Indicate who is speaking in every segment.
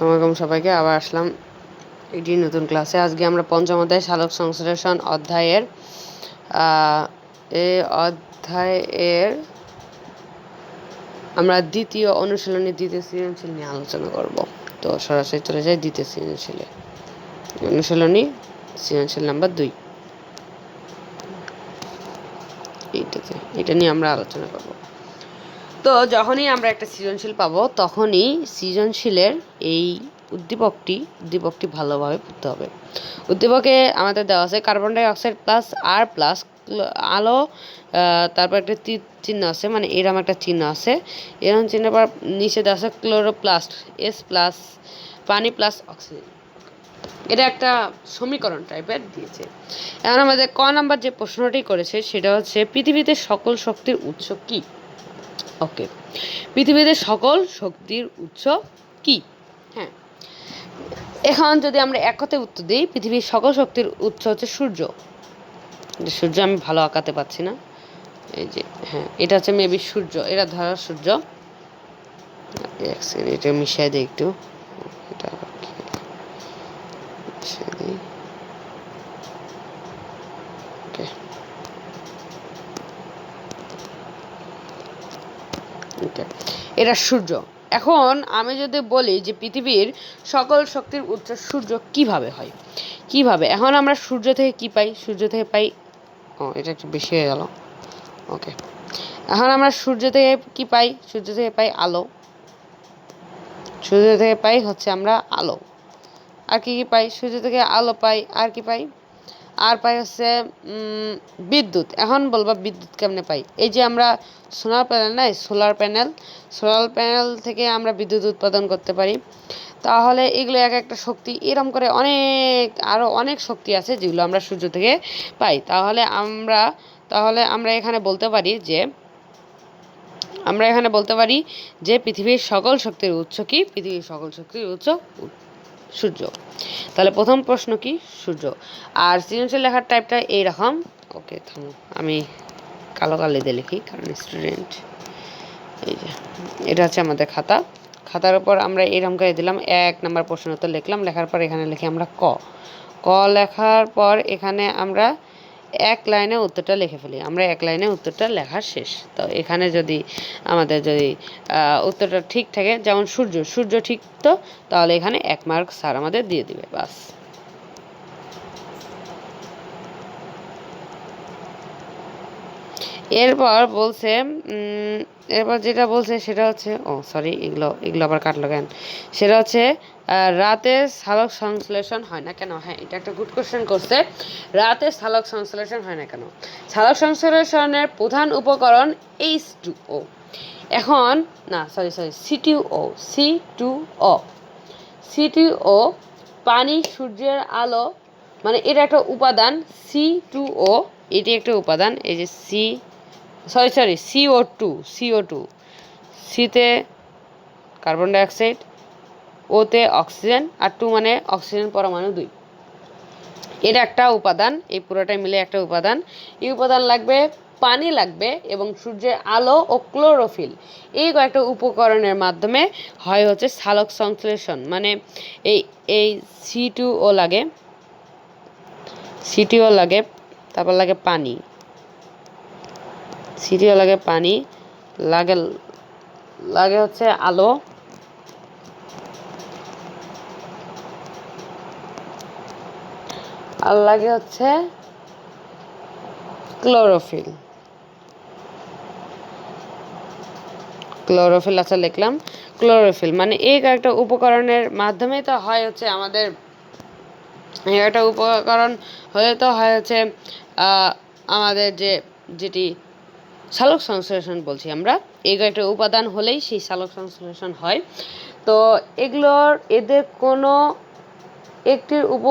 Speaker 1: আসসালামাইকুম সবাইকে, আবার আসলাম এটি নতুন ক্লাসে। আজকে আমরা পঞ্চম অধ্যায় সালোক সংশ্লেষণ অধ্যায়ের এই অধ্যায়ের আমরা দ্বিতীয় অনুশীলনী দ্বিতীয় সৃজনশীল নিয়ে আলোচনা করব। তো সরাসরি চলে যাই দ্বিতীয় সৃজনশীলে। অনুশীলনী সৃজনশীল নাম্বার দুই। এইটাতে, এটা নিয়ে আমরা আলোচনা করব। তো যখনই আমরা একটা সৃজনশীল পাবো, তখনই সৃজনশীলের এই উদ্দীপকটি উদ্দীপকটি ভালোভাবে পড়তে হবে। উদ্দীপকে আমাদের দেওয়া আছে carbon dioxide plus R plus আলো তারপর একটা চিহ্ন আছে মানে এরকম একটা চিহ্ন আছে। এরকম চিহ্ন পর নিচে দেওয়া আছে ক্লোরোপ্লাস্ট এস প্লাস পানি প্লাস অক্সিজেন এটা একটা সমীকরণ টাইপের দিয়েছে। এখন আমাদের ক নাম্বার যে প্রশ্নটি করেছে, সেটা হচ্ছে, পৃথিবীতে সকল শক্তির উৎস কী? ওকে পৃথিবীতে সকল শক্তির উৎস কি? হ্যাঁ। এখন যদি আমরা এক কথায় উত্তর দিই পৃথিবীর সকল শক্তির উৎস হচ্ছে সূর্য। সূর্য আমি ভালো আঁকাতে পারছি না। এই যে হ্যাঁ এটা হচ্ছে মেবি সূর্য। এটা ধরো সূর্য। এটা মিশিয়ে দিই একটু। এটা দিই। ওকে এটা সূর্য। এখন আমি যদি বলি যে পৃথিবীর সকল শক্তির উৎস সূর্য কীভাবে হয়? কীভাবে? এখন আমরা সূর্য থেকে কি পাই? সূর্য থেকে পাই ও, এটা একটু বেশি হয়ে গেল। ওকে। এখন আমরা সূর্য থেকে কি পাই? সূর্য থেকে পাই আলো। সূর্য থেকে পাই হচ্ছে আমরা আলো। আর কি কি পাই? সূর্য থেকে আলো পাই। আর কি পাই? আর পাই হচ্ছে বিদ্যুৎ। এখন বলবা বিদ্যুৎ কেমনে পাই? এই যে আমরা সোলার প্যানেল নাই, সোলার প্যানেল। সোলার প্যানেল থেকে আমরা বিদ্যুৎ উৎপাদন করতে পারি। তাহলে এগুলো এক একটা শক্তি, এরম করে অনেক আরও অনেক শক্তি আছে যেগুলো আমরা সূর্য থেকে পাই। তাহলে আমরা তাহলে আমরা এখানে বলতে পারি যে, আমরা এখানে বলতে পারি যে পৃথিবীর সকল শক্তির উৎস কি? পৃথিবীর সকল শক্তির উৎস সূর্য। তাহলে প্রথম প্রশ্ন কি? সূর্য। আর সৃজনশীল লেখার টাইপটা এইরকম। ওকে, থামো। আমি কালো কালি দিয়ে লিখি, কারণ স্টুডেন্ট এই যে, এটা হচ্ছে আমাদের খাতা। খাতার উপর আমরা এরকম করে দিলাম, এক নাম্বার প্রশ্ন তো লিখলাম, লেখার পর এখানে লিখি আমরা ক। ক লেখার পর এখানে আমরা এক লাইনে উত্তরটা লিখে ফেলি। আমরা এক লাইনে উত্তরটা লেখা শেষ। তো এখানে যদি আমাদের যদি উত্তরটা ঠিক থাকে, যেমন সূর্য সূর্য ঠিক তো? তাহলে এখানে এক মার্ক স্যার আমাদের দিয়ে দিবে, বাস। এরপর বলছে এরপর যেটা বলছে সেটা হচ্ছে, ও সরি এগুলো এগুলো আবার কাটলো কেন? সেটা হচ্ছে রাতে সালোক সংশ্লেষণ হয় না কেন? হ্যাঁ এটা একটা গুড কোশ্চেন করছে। রাতে সালোক সংশ্লেষণ হয় না কেন? সালোক সংশ্লেষণের প্রধান উপকরণ এইচ টু ও এখন, না sorry sorry C two O C two O C two O পানি, সূর্যের আলো মানে এটা একটা উপাদান সি টু ও এটি একটা উপাদান, এই যে C sorry sorry CO two CO two সিতে কার্বন ডাইঅক্সাইড ওতে অক্সিজেন আর টু মানে অক্সিজেন পরমাণু দুই। এটা একটা উপাদান, এই পুরোটাই মিলে একটা উপাদান। এই উপাদান লাগবে, পানি লাগবে এবং সূর্যের আলো ও ক্লোরোফিল। এই কয়েকটা উপকরণের মাধ্যমে হয় হচ্ছে সালোক সংশ্লেষণ মানে এই এই সি ও লাগে সিটিও লাগে, তারপর লাগে পানি। সিটিও লাগে পানি, লাগে লাগে হচ্ছে আলো আর লাগে হচ্ছে ক্লোরোফিল। ক্লোরোফিল আচ্ছা লিখলাম। ক্লোরোফিল মানে এই কয়েকটা উপকরণের মাধ্যমে তো হয় হচ্ছে আমাদের একটা উপকরণ হলে তো হয় হচ্ছে আমাদের যে, যেটি সালোক সংশ্লেষণ বলছি আমরা, এই কয়েকটা উপাদান হলেই সেই সালোক সংশ্লেষণ হয়। তো এগুলোর, এদের কোনো একটির উপ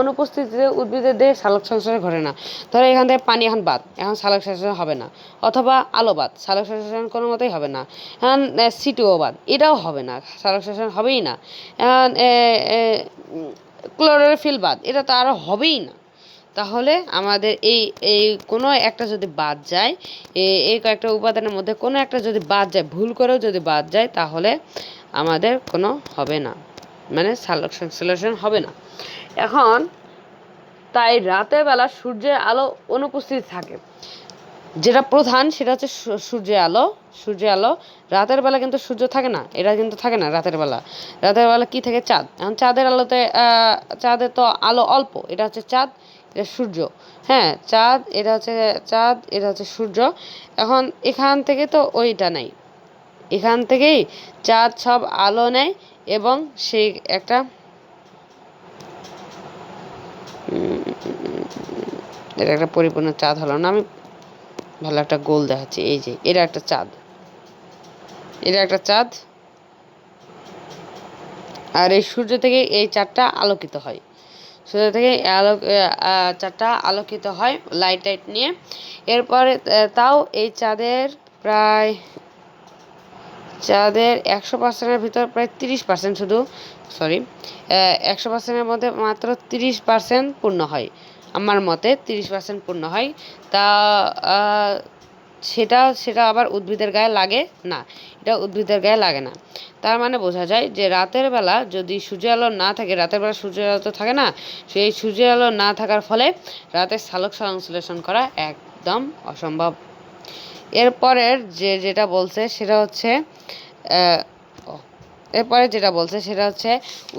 Speaker 1: অনুপস্থিতিতে উদ্ভিদের দেহে সালোক সংশ্লেষণ ঘটে না। ধরো এখান থেকে পানি এখন বাদ, এখন সালোক সংশ্লেষণ হবে না। অথবা আলো বাদ সালোক সংশ্লেষণ কোনো মতেই হবে না। এখন সিটুও বাদ, এটাও হবে না সালোক সংশ্লেষণ হবেই না। এখন ক্লোরোফিল বাদ, এটা তো আরও হবেই না। তাহলে আমাদের এই এই কোনো একটা যদি বাদ যায় এই কয়েকটা উপাদানের মধ্যে কোনো একটা যদি বাদ যায়, ভুল করেও যদি বাদ যায়, তাহলে আমাদের কোনো হবে না। মানে সালোক সংশ্লেষণ হবে না। এখন তাই রাতের বেলা সূর্যের আলো অনুপস্থিত থাকে। যেটা প্রধান সেটা হচ্ছে সূর্যের আলো। সূর্যের আলো রাতের বেলা কিন্তু সূর্য থাকে না, এটা কিন্তু থাকে না রাতের বেলা। রাতের বেলা কি থাকে? চাঁদ। এখন চাঁদের আলোতে চাঁদের তো আলো অল্প, এটা হচ্ছে চাঁদ, এটা সূর্য। হ্যাঁ চাঁদ, এটা হচ্ছে চাঁদ, এটা হচ্ছে সূর্য। এখন এখান থেকে তো ওইটা নাই। এখান থেকেই চাঁদ সব আলো নেয় এবং সেই একটা এটা একটা পরিপূর্ণ চাঁদ হলো না। আমি ভালো একটা গোল দেখাচ্ছি। এই যে, এটা একটা চাঁদ। এটা একটা চাঁদ। আর এই সূর্য থেকে এই চাঁদটা আলোকিত হয়। সূর্য থেকে আলো চাঁদটা আলোকিত হয় লাইট টাইট নিয়ে। এরপরে তাও এই চাঁদের প্রায় চাঁদের একশো পার্সেন্টের ভিতর প্রায় তিরিশ পার্সেন্ট শুধু সরি একশো পার্সেন্টের মধ্যে মাত্র তিরিশ পার্সেন্ট পূর্ণ হয়। আমার মতে তিরিশ পার্সেন্ট পূর্ণ হয়। তা সেটা সেটা আবার উদ্ভিদের গায়ে লাগে না। এটা উদ্ভিদের গায়ে লাগে না। তার মানে বোঝা যায় যে রাতের বেলা যদি সূর্যের আলো না থাকে, রাতের বেলা সূর্যের আলো তো থাকে না, সেই সূর্যের আলো না থাকার ফলে রাতে সালোক সংশ্লেষণ করা একদম অসম্ভব। এরপরের যে যেটা বলছে সেটা হচ্ছে এরপরে যেটা বলছে সেটা হচ্ছে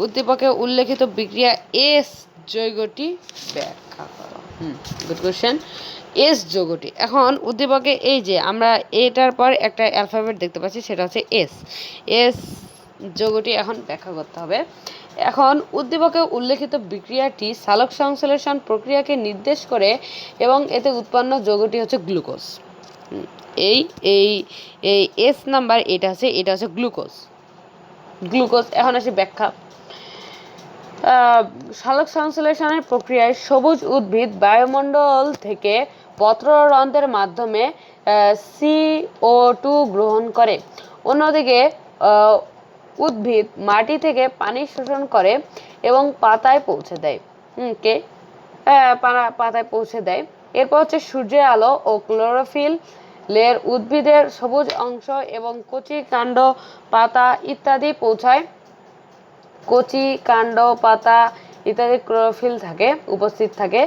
Speaker 1: উদ্দীপকে উল্লেখিত বিক্রিয়া এস যৌগটি ব্যাখ্যা করো। হুম গুড কোশ্চেন এস যৌগটি, এখন উদ্দীপকে এই যে আমরা এটার পর একটা অ্যালফাবেট দেখতে পাচ্ছি, সেটা হচ্ছে এস। এস যৌগটি এখন ব্যাখ্যা করতে হবে। এখন উদ্দীপকে উল্লেখিত বিক্রিয়াটি সালক সংশ্লেষণ প্রক্রিয়াকে নির্দেশ করে এবং এতে উৎপন্ন যৌগটি হচ্ছে গ্লুকোজ। এই এই এই এস নাম্বার এটা আছে, এটা হচ্ছে গ্লুকোজ গ্লুকোজ এখন আসি ব্যাখ্যা। সালোক সংশ্লেষণের প্রক্রিয়ায় সবুজ উদ্ভিদ বায়ুমণ্ডল থেকে পত্ররন্ধ্রের মাধ্যমে সিও টু গ্রহণ করে। অন্যদিকে উদ্ভিদ মাটি থেকে পানি শোষণ করে এবং পাতায় পৌঁছে দেয়। কে? পাতায় পৌঁছে দেয়। এরপর হচ্ছে সূর্যের আলো ও ক্লোরোফিল লের উদ্ভিদের সবুজ অংশ এবং কচি কাণ্ড পাতা ইত্যাদি পৌঁছায়। কচি কাণ্ড, পাতা ইত্যাদি ক্লোরোফিল থাকে, উপস্থিত থাকে।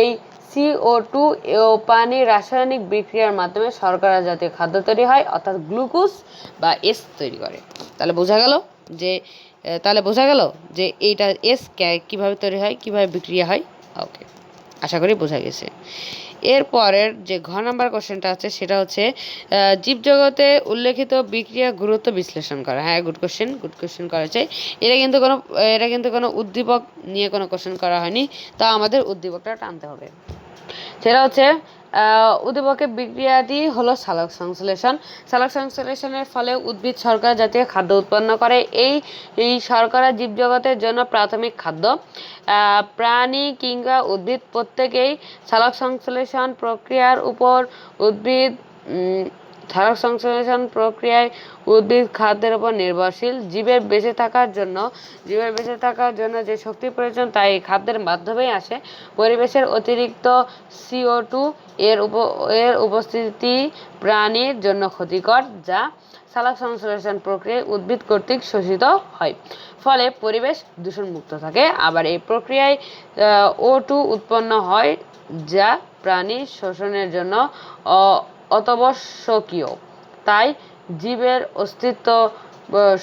Speaker 1: এই সিও টু ও পানি রাসায়নিক বিক্রিয়ার মাধ্যমে শর্করা জাতীয় খাদ্য তৈরি হয়, অর্থাৎ গ্লুকোজ বা এস তৈরি করে। তাহলে বোঝা গেল যে তাহলে বোঝা গেল যে এইটা এস কীভাবে তৈরি হয়, কীভাবে বিক্রিয়া হয়? ওকে আশা করি বোঝা গেছে। এরপরের যে ঘ নাম্বার কোশ্চেনটা আছে, সেটা হচ্ছে জীবজগতে উল্লেখিত বিক্রিয়া গুরুত্ব বিশ্লেষণ করা। হ্যাঁ গুড কোশ্চেন গুড কোশ্চেন করা করেছে এটা কিন্তু কোনো, এটা কিন্তু কোনো উদ্দীপক নিয়ে কোনো কোশ্চেন করা হয়নি, তা আমাদের উদ্দীপকটা টানতে হবে। সেটা হচ্ছে উদ্দীপকের বিক্রিয়াটি হলো সালক সংশ্লেষণ। সালোক সংশ্লেষণের ফলে উদ্ভিদ শর্করা জাতীয় খাদ্য উৎপন্ন করে। এই এই শর্করা জীবজগতের জন্য প্রাথমিক খাদ্য। প্রাণী কিংবা উদ্ভিদ প্রত্যেকেই সালক সংশ্লেষণ প্রক্রিয়ার উপর উদ্ভিদ সালোক সংশ্লেষণ প্রক্রিয়ায় উদ্ভিদ খাদ্যের উপর নির্ভরশীল। জীবের বেঁচে থাকার জন্য, জীবের বেঁচে থাকার জন্য যে শক্তি প্রয়োজন তা এই খাদ্যের মাধ্যমেই আসে। পরিবেশের অতিরিক্ত সিও টু এর উপ, এর উপস্থিতি প্রাণীর জন্য ক্ষতিকর, যা সালোক সংশ্লেষণ প্রক্রিয়ায় উদ্ভিদ কর্তৃক শোষিত হয়। ফলে পরিবেশ দূষণমুক্ত থাকে। আবার এই প্রক্রিয়ায় ও টু উৎপন্ন হয়, যা প্রাণী শোষণের জন্য অত্যাবশ্যকীয়। তাই জীবের অস্তিত্ব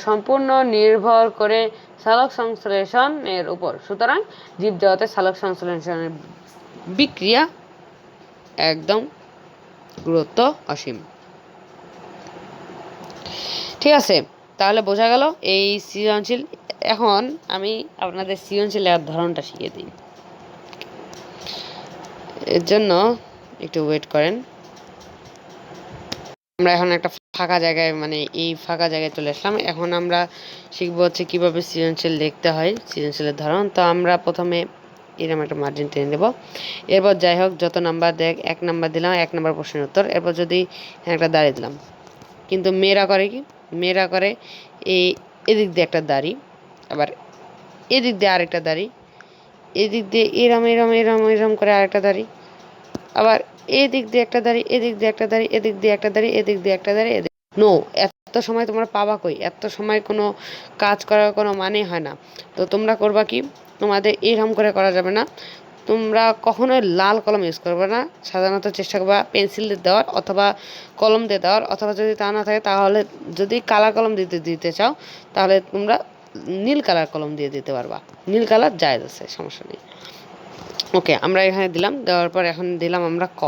Speaker 1: সম্পূর্ণ নির্ভর করে সালোক সংশ্লেষণের উপর। সুতরাং জীবজগতে সালোক সংশ্লেষণের বিক্রিয়া একদম গুরুত্ব অসীম। ঠিক আছে, তাহলে বোঝা গেল এই সৃজনশীল। এখন আমি আপনাদের সৃজনশীল লেখার ধরনটা শিখিয়ে দিই। এর জন্য একটু ওয়েট করেন। আমরা এখন একটা ফাঁকা জায়গায় মানে এই ফাঁকা জায়গায় চলে আসলাম। এখন আমরা শিখব হচ্ছে কীভাবে সৃজনশীল লিখতে হয়, সৃজনশীলের ধরন। তো আমরা প্রথমে এরকম একটা মার্জিন টেনে দেবো এরপর যাই হোক, যত নাম্বার দেখ, এক নাম্বার দিলাম, এক নাম্বার প্রশ্নের উত্তর। এরপর যদি একটা দাঁড়িয়ে দিলাম। কিন্তু মেয়েরা করে কি? মেয়েরা করে এই এদিক দিয়ে একটা দাড়ি, আবার এদিক দিয়ে আরেকটা দাড়ি, এদিক দিয়ে এরম এরম এরম এরম করে আরেকটা দাড়ি, আবার এদিক দিয়ে একটা দাড়ি এদিক দিয়ে একটা দাড়ি এদিক দিয়ে একটা দাড়ি এদিক দিয়ে একটা দাড়ি এদিক নো এত সময় তোমরা পাবা কই? এত সময় কোনো কাজ করার কোনো মানে হয় না। তো তোমরা করবা কি? তোমাদের এরকম করে করা যাবে না। তোমরা কখনোই লাল কলম ইউজ করবে না। সাধারণত চেষ্টা করবা পেন্সিল দিয়ে দেওয়ার অথবা কলম দিয়ে দেওয়ার। অথবা যদি তা না থাকে, তাহলে যদি কালার কলম দিতে দিতে চাও, তাহলে তোমরা নীল কালার কলম দিয়ে দিতে পারবা। নীল কালার জায়জ আছে, সমস্যা নেই। ওকে আমরা এখানে দিলাম, দেওয়ার পর এখন দিলাম আমরা ক।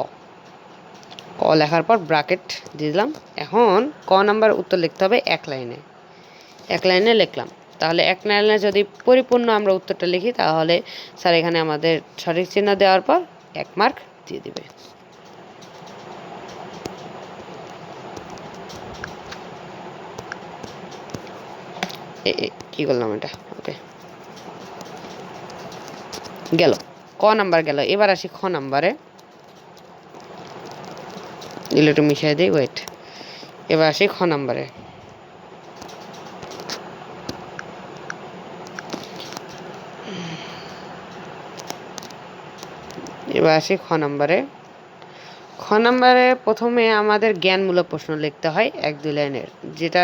Speaker 1: ক লেখার পর ব্রাকেট দিয়ে দিলাম। এখন ক নাম্বার উত্তর লিখতে হবে এক লাইনে। এক লাইনে লিখলাম। তাহলে এক লাইনে যদি পরিপূর্ণ আমরা উত্তরটা লিখি, তাহলে স্যার এখানে আমাদের সঠিক চিহ্ন দেওয়ার পর এক মার্ক দিয়ে দিবে। কি করলাম এটা? ওকে গেল। ক নাম্বার গেল, এবার আসি খ নাম্বারে। দিলে একটু মিশিয়ে দিই ওয়েট এবার আসি খ নাম্বারে। এবার আসি খ নাম্বারে। খ নাম্বারে প্রথমে আমাদের জ্ঞানমূলক প্রশ্ন লিখতে হয় এক দুই লাইনের, যেটা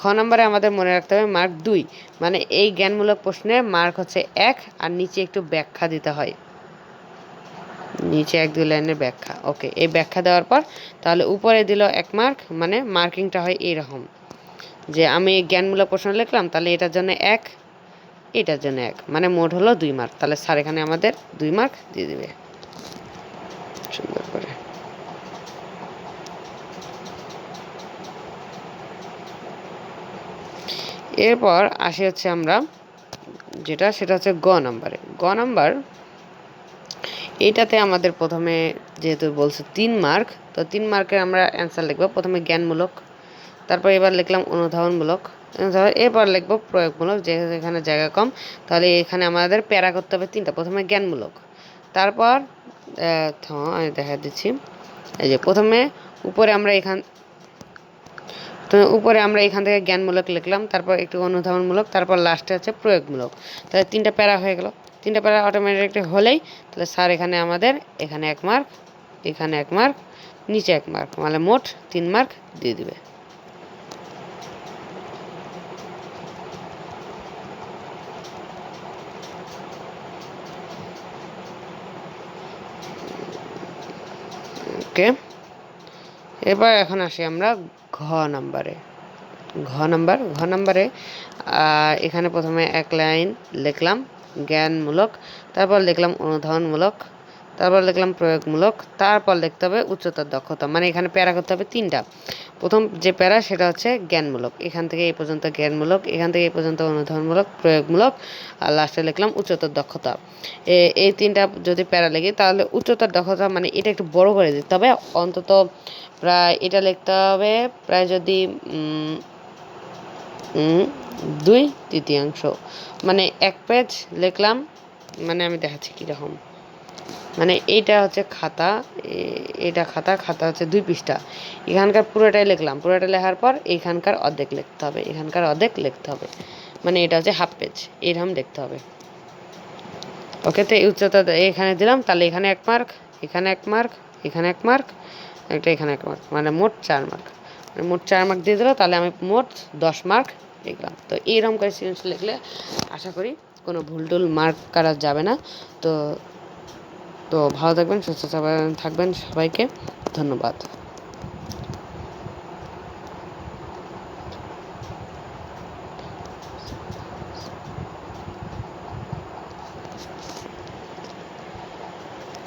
Speaker 1: খ নাম্বারে আমাদের মনে রাখতে হবে মার্ক দুই মানে এই জ্ঞানমূলক প্রশ্নে মার্ক হচ্ছে এক আর নিচে একটু ব্যাখ্যা দিতে হয়। নিচে এক দুই লাইনের ব্যাখ্যা। ওকে, এই ব্যাখ্যা দেওয়ার পর তাহলে উপরে দিল এক মার্ক মানে মার্কিংটা হয় এইরকম, যে আমি জ্ঞানমূলক প্রশ্ন লিখলাম, তাহলে এটার জন্য এক, এটার জন্য এক মানে মোট হলো দুই মার্ক। তাহলে স্যার এখানে আমাদের দুই মার্ক দিয়ে দেবে। সুন্দর করে। এরপর আসি হচ্ছে আমরা যেটা, সেটা হচ্ছে গ নাম্বারে। গ নাম্বার এইটাতে আমাদের প্রথমে যেহেতু বলছে তিন মার্ক, তো তিন মার্কের আমরা অ্যান্সার লিখব। প্রথমে জ্ঞানমূলক, তারপর এবার লিখলাম অনুধাবনমূলক। অনুধাবন- এরপর লিখব প্রয়োগমূলক, যেহেতু এখানে জায়গা কম, তাহলে এখানে আমাদের প্যারা করতে হবে তিনটা। প্রথমে জ্ঞানমূলক, তারপর আমি দেখা দিচ্ছি। এই যে প্রথমে উপরে আমরা এখান তো উপরে আমরা এখান থেকে জ্ঞানমূলক লিখলাম, তারপর একটু অনুধাবনমূলক, তারপর লাস্টে আছে প্রয়োগমূলক। তাহলে তিনটা প্যারা হয়ে গেল। তিনটা প্যারা অটোমেটিক হলেই তাহলে স্যার এখানে আমাদের, এখানে এক মার্ক এখানে এক মার্ক নিচে এক মার্ক মানে মোট তিন মার্ক দিয়ে দিবে। ওকে এবার এখন আসি আমরা ঘ নাম্বারে ঘ নাম্বার ঘ নাম্বারে এখানে প্রথমে এক লাইন লিখলাম। জ্ঞানমূলক, তারপর লিখলাম অনুধাবনমূলক, তারপর লিখলাম প্রয়োগমূলক, তারপর লিখতে হবে উচ্চতর দক্ষতা। মানে এখানে প্যারা করতে হবে তিনটা। প্রথম যে প্যারা, সেটা হচ্ছে জ্ঞানমূলক। এখান থেকে এই পর্যন্ত জ্ঞানমূলক, এখান থেকে এই পর্যন্ত অনুধাবনমূলক, প্রয়োগমূলক, আর লাস্টে লিখলাম উচ্চতর দক্ষতা। এই তিনটা যদি প্যারা লিখি তাহলে উচ্চতর দক্ষতা মানে এটা একটু বড় করে দিতে হবে। অন্তত প্রায় এটা লিখতে হবে, প্রায় যদি দুই তৃতীয়াংশ। মানে এক পেজ লিখলাম মানে আমি দেখাচ্ছি কীরকম। মানে এইটা হচ্ছে খাতা এটা খাতা খাতা হচ্ছে দুই পৃষ্ঠা। এখানকার পুরোটাই লিখলাম, পুরোটা লেখার পর এইখানকার অর্ধেক লিখতে হবে, এখানকার অর্ধেক লিখতে হবে। মানে এটা হচ্ছে হাফ পেজ এরকম দেখতে হবে। ওকে তো এই উচ্চতা এখানে দিলাম, তাহলে এখানে এক মার্ক এখানে এক মার্ক এখানে এক মার্ক একটা এখানে এক মার্ক মানে মোট চার মার্ক মানে মোট চার মার্ক দিয়ে দিল, তাহলে আমি মোট দশ মার্ক লিখলাম তো এইরকম করে সিরিয়াস লিখলে আশা করি কোনো ভুল টুল মার্ক করা যাবে না। তো তো ভালো থাকবেন, সুস্থ থাকবেন সবাইকে। ধন্যবাদ।